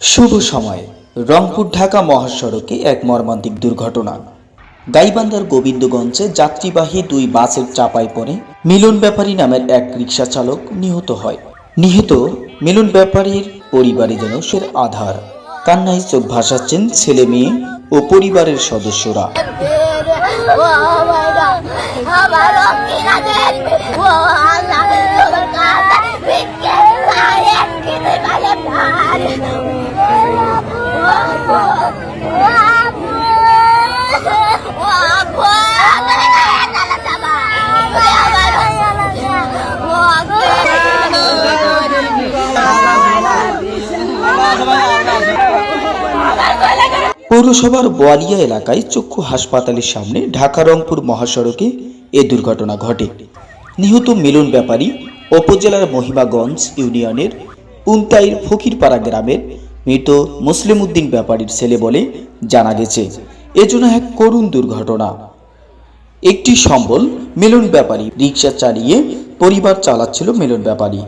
শুভ সময়। রংপুর ঢাকা মহাসড়কে এক মর্মান্তিক দুর্ঘটনা। গাইবান্ধার গোবিন্দগঞ্জে যাত্রীবাহী দুই বাসের চাপায় পড়ে মিলন ব্যাপারী নামের এক রিক্সা চালক নিহত হয়। নিহত মিলন ব্যাপারীর পরিবারজনের আধার। কান্নায় চোখ ভাসাচ্ছেন ছেলে মেয়ে ও পরিবারের সদস্যরা। পৌরসভার বোয়ালিয়া এলাকায় চক্ষু হাসপাতালের সামনে ঢাকা রংপুর মহাসড়কে এ দুর্ঘটনা ঘটে। নিহত মিলন ব্যাপারী উপজেলার মহিমাগঞ্জ ইউনিয়নের পুন্তাইর ফকিরপাড়া গ্রামের মৃত মুসলিম উদ্দিন ব্যাপারীর ছেলে বলে জানা গেছে। এজন্য এক করুণ দুর্ঘটনা। একটি সম্বল মিলন ব্যাপারী। রিক্সা চালিয়ে পরিবার চালাচ্ছিল মিলন ব্যাপারী।